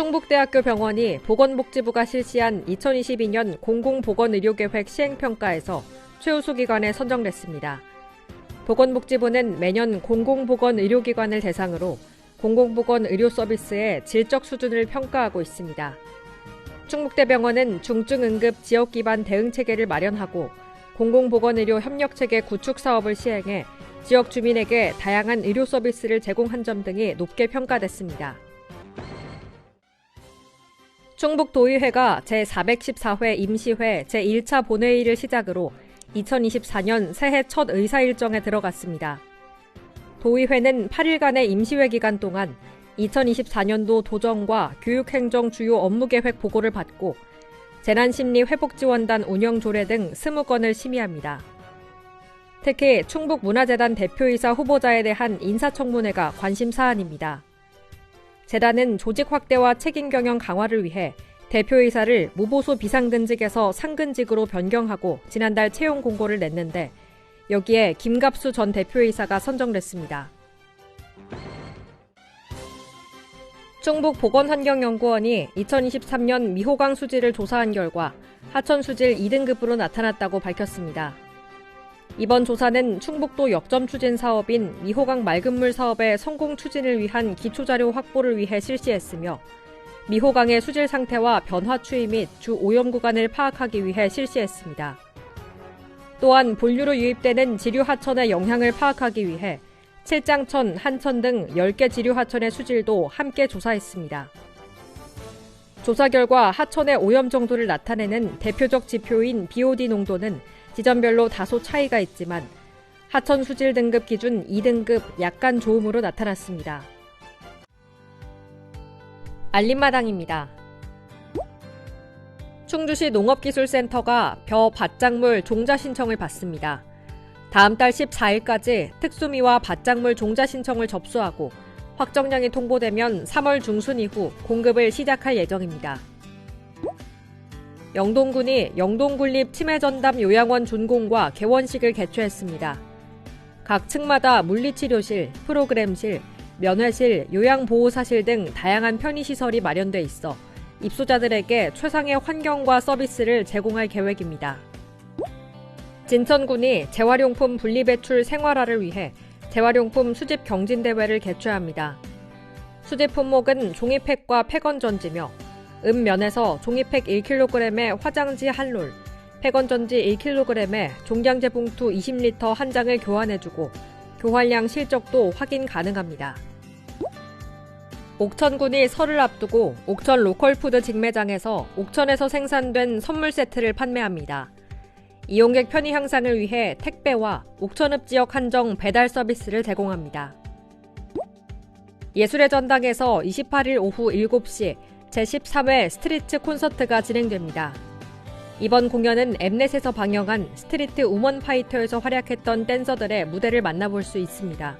충북대학교 병원이 보건복지부가 실시한 2022년 공공보건의료계획 시행평가에서 최우수 기관에 선정됐습니다. 보건복지부는 매년 공공보건의료기관을 대상으로 공공보건 의료 서비스의 질적 수준을 평가하고 있습니다. 충북대병원은 중증응급 지역 기반 대응 체계를 마련하고 공공보건의료 협력체계 구축 사업을 시행해 지역 주민에게 다양한 의료 서비스를 제공한 점 등이 높게 평가됐습니다. 충북도의회가 제414회 임시회 제1차 본회의를 시작으로 2024년 새해 첫 의사 일정에 들어갔습니다. 도의회는 8일간의 임시회 기간 동안 2024년도 도정과 교육행정 주요 업무계획 보고를 받고 재난심리회복지원단 운영 조례 등 20건을 심의합니다. 특히 충북문화재단 대표이사 후보자에 대한 인사청문회가 관심 사안입니다. 재단은 조직 확대와 책임 경영 강화를 위해 대표이사를 무보수 비상근직에서 상근직으로 변경하고 지난달 채용 공고를 냈는데 여기에 김갑수 전 대표이사가 선정됐습니다. 충북 보건환경연구원이 2023년 미호강 수질을 조사한 결과 하천 수질 2등급으로 나타났다고 밝혔습니다. 이번 조사는 충북도 역점 추진 사업인 미호강 맑은물 사업의 성공 추진을 위한 기초자료 확보를 위해 실시했으며 미호강의 수질 상태와 변화 추이 및 주 오염 구간을 파악하기 위해 실시했습니다. 또한 본류로 유입되는 지류 하천의 영향을 파악하기 위해 칠장천, 한천 등 10개 지류 하천의 수질도 함께 조사했습니다. 조사 결과 하천의 오염 정도를 나타내는 대표적 지표인 BOD 농도는 지점별로 다소 차이가 있지만 하천 수질 등급 기준 2등급 약간 좋음으로 나타났습니다. 알림마당입니다. 충주시 농업기술센터가 벼 밭작물 종자 신청을 받습니다. 다음 달 14일까지 특수미와 밭작물 종자 신청을 접수하고 확정량이 통보되면 3월 중순 이후 공급을 시작할 예정입니다. 영동군이 영동군립 치매전담 요양원 준공과 개원식을 개최했습니다. 각 층마다 물리치료실, 프로그램실, 면회실, 요양보호사실 등 다양한 편의시설이 마련돼 있어 입소자들에게 최상의 환경과 서비스를 제공할 계획입니다. 진천군이 재활용품 분리배출 생활화를 위해 재활용품 수집 경진대회를 개최합니다. 수집 품목은 종이팩과 팩언전지며 읍면에서 종이팩 1kg에 화장지 한 롤, 팩언전지 1kg에 종량제 봉투 20리터 한 장을 교환해주고 교환량 실적도 확인 가능합니다. 옥천군이 설을 앞두고 옥천 로컬푸드 직매장에서 옥천에서 생산된 선물 세트를 판매합니다. 이용객 편의 향상을 위해 택배와 옥천읍 지역 한정 배달 서비스를 제공합니다. 예술의 전당에서 28일 오후 7시 제13회 스트리트 콘서트가 진행됩니다. 이번 공연은 엠넷에서 방영한 스트리트 우먼 파이터에서 활약했던 댄서들의 무대를 만나볼 수 있습니다.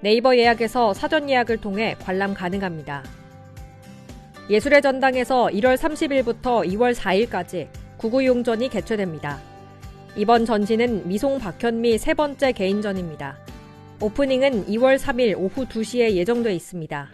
네이버 예약에서 사전 예약을 통해 관람 가능합니다. 예술의 전당에서 1월 30일부터 2월 4일까지 구구용전이 개최됩니다. 이번 전시는 미송 박현미 세 번째 개인전입니다. 오프닝은 2월 3일 오후 2시에 예정돼 있습니다.